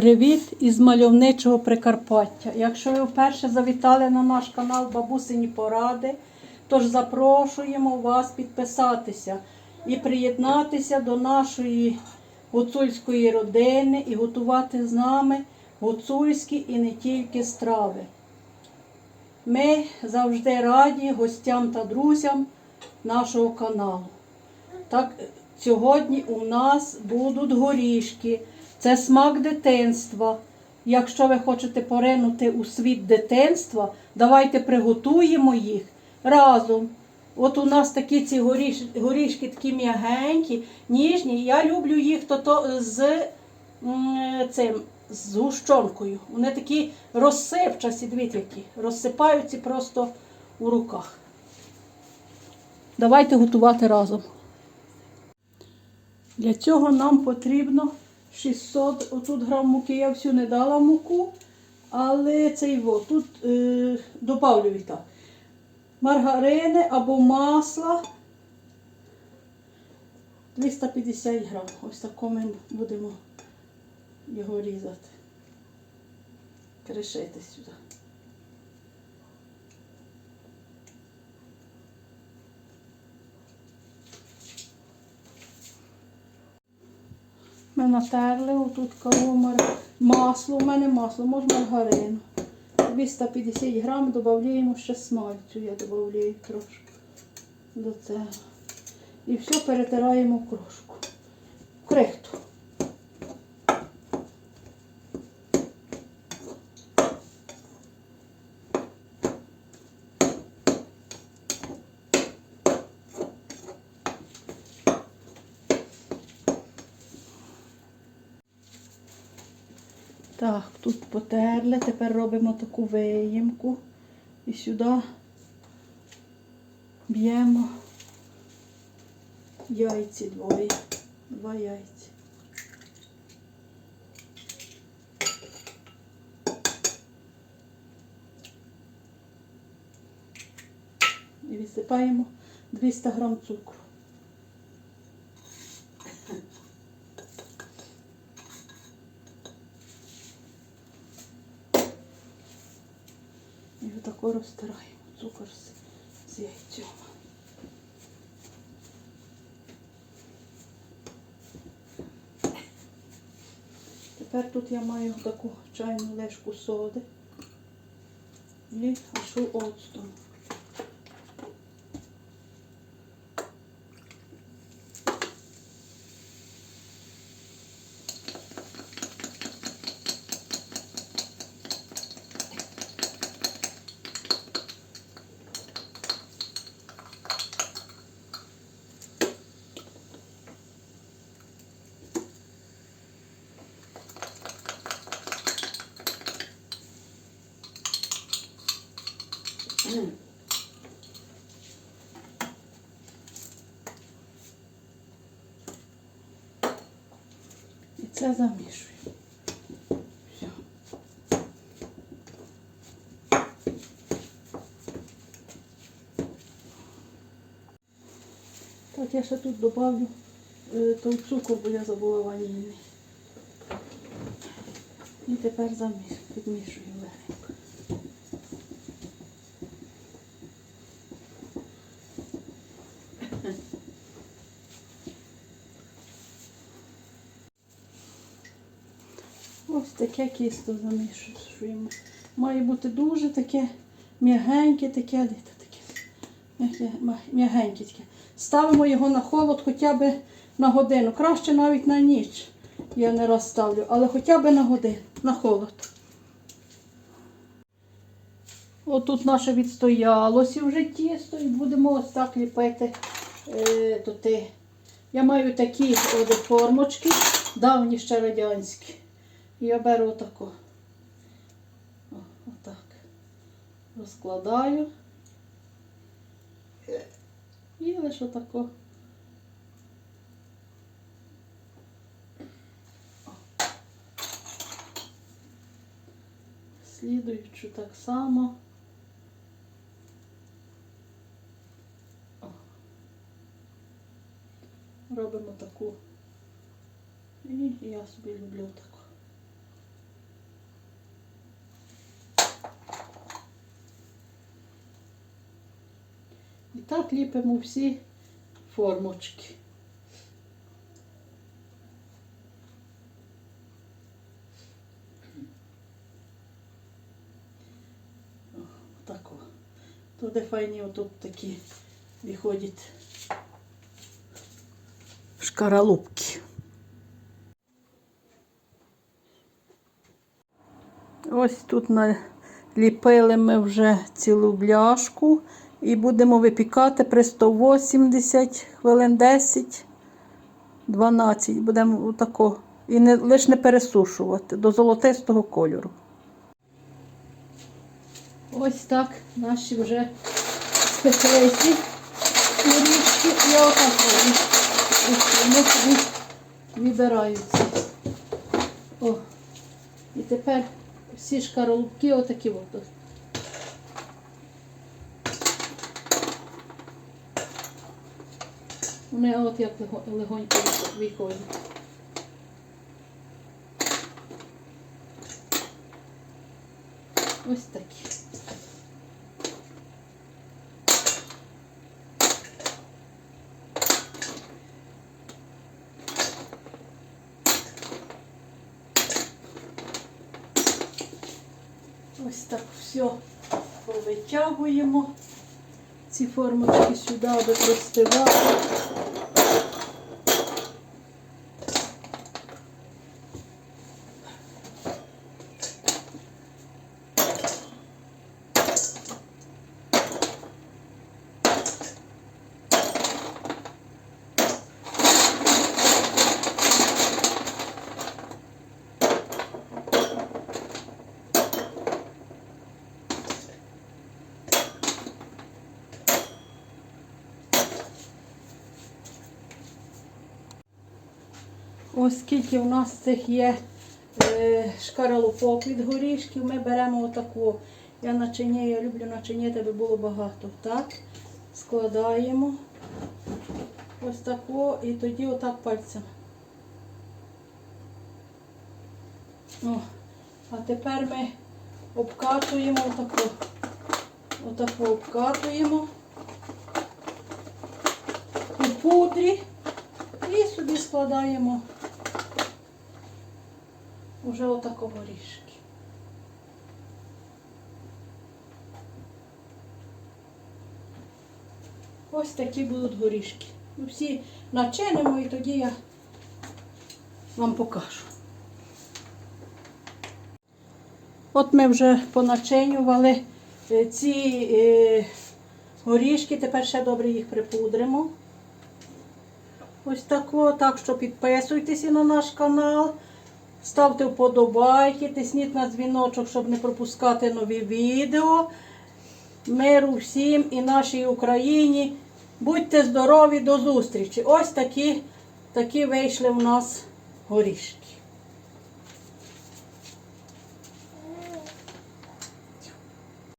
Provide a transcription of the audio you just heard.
Привіт із мальовничого Прикарпаття. Якщо ви вперше завітали на наш канал Бабусині Поради, тож запрошуємо вас підписатися і приєднатися до нашої гуцульської родини і готувати з нами гуцульські і не тільки страви. Ми завжди раді гостям та друзям нашого каналу. Так, сьогодні у нас будуть горішки. Це смак дитинства. Якщо ви хочете поринути у світ дитинства, давайте приготуємо їх разом. От у нас такі ці горіш, горішки такі м'ягенькі, ніжні. Я люблю їх то, то з цим, з гущонкою. Вони такі розсипчасті, дивіться які, розсипаються просто у руках. Давайте готувати разом. Для цього нам потрібно 600, отут грам муки, я всю не дала муку, але це його. тут е, добавлю і так. Маргарини або масла 250 грам. Ось тако ми будемо його різати. Кришити сюди. Ми натерли отут кавомар, масло, у мене масло, можна маргарину. 250 грам додаємо ще смальцю, я додаю трошки до цього. І все перетираємо крошку. Крихту. Так, тут потерли, тепер робимо таку виємку і сюди б'ємо яйці двоє, два яйця. І відсипаємо 200 грам цукру. І отако розтираємо цукор з, яйцем. Тепер тут я маю таку чайну лежку соди і ашу оцту. І це замішую. Все. Так, я ще тут добавлю е, той цукор, бо я забула ванільний. І тепер заміш, підмішую легенько. Ось таке кісто замішуємо. Має бути дуже таке м'ягеньке, таке, таке, м'ягеньке таке. Ставимо його на холод хоча б на годину. Краще навіть на ніч. Я не раз ставлю, але хоча б на годину, на холод. Отут наше відстоялося вже тісто і будемо ось так ліпити е, туди. Я маю такі формочки, давні ще радянські. Я беру отаку. О, отак. Розкладаю. І лише отако. Слідуючу так само. О. Робимо таку. І я собі люблю таку. Так ліпимо всі формочки. Отако. Туди файні отут такі виходять шкаралупки. Ось тут наліпили ми вже цілу бляшку і будемо випікати при 180 хвилин 10, 12. Будемо отако. І не, лише не пересушувати до золотистого кольору. Ось так наші вже спеклиті горішки. Я отак. Вони собі вибираються. О. І тепер всі шкаралупки отакі от. Вони от як легонько виходять. Ось такі. Ось так все повитягуємо. Ці формочки сюди, аби простивали. Ось скільки у нас цих є е, шкаралупок від горішків, ми беремо отаку. Я начиняю, я люблю начиняти, аби було багато. Так, складаємо ось таку і тоді отак пальцем. О, а тепер ми обкатуємо отаку. Отаку обкатуємо у пудрі. І собі складаємо уже отако горішки. Ось такі будуть горішки. Ми всі начинимо і тоді я вам покажу. От ми вже поначинювали е, ці е, горішки, тепер ще добре їх припудримо. Ось тако, так що підписуйтеся на наш канал, ставте вподобайки, тисніть на дзвіночок, щоб не пропускати нові відео. Миру всім і нашій Україні. Будьте здорові, до зустрічі. Ось такі, такі вийшли в нас горішки.